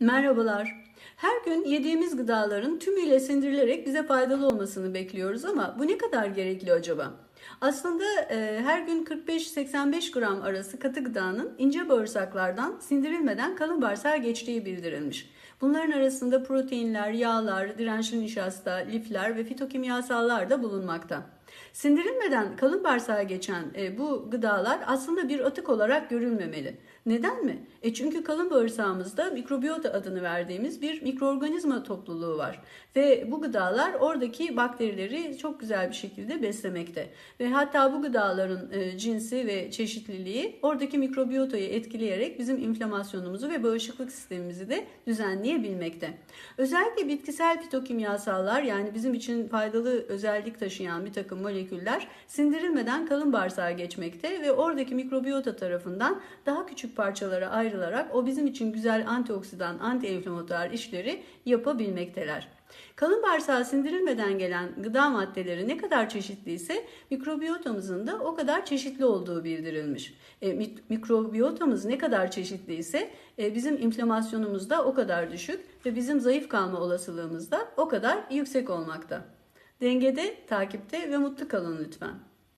Merhabalar. Her gün yediğimiz gıdaların tümüyle sindirilerek bize faydalı olmasını bekliyoruz ama bu ne kadar gerekli acaba? Aslında e, her gün 45-85 gram arası katı gıdanın ince bağırsaklardan sindirilmeden kalın bağırsağa geçtiği bildirilmiş. Bunların arasında proteinler, yağlar, dirençli nişasta, lifler ve fitokimyasallar da bulunmakta. Sindirilmeden kalın bağırsağa geçen e, bu gıdalar aslında bir atık olarak görülmemeli. Neden mi? E çünkü kalın bağırsağımızda mikrobiyota adını verdiğimiz bir mikroorganizma topluluğu var. Ve bu gıdalar oradaki bakterileri çok güzel bir şekilde beslemekte. Ve hatta bu gıdaların e, cinsi ve çeşitliliği oradaki mikrobiyotayı etkileyerek bizim inflamasyonumuzu ve bağışıklık sistemimizi de düzenleyebilmekte. Özellikle bitkisel fitokimyasallar yani bizim için faydalı özellik taşıyan bir takım moleküller sindirilmeden kalın bağırsağa geçmekte ve oradaki mikrobiyota tarafından daha küçük parçalara ayrılarak o bizim için güzel antioksidan, antiinflamatuar işleri yapabilmekteler. Kalın bağırsağa sindirilmeden gelen gıda maddeleri ne kadar çeşitliyse mikrobiyotamızın da o kadar çeşitli olduğu bildirilmiş. E, mik- mikrobiyotamız ne kadar çeşitliyse e, bizim inflamasyonumuz da o kadar düşük ve bizim zayıf kalma olasılığımız da o kadar yüksek olmakta. Dengede, takipte ve mutlu kalın lütfen.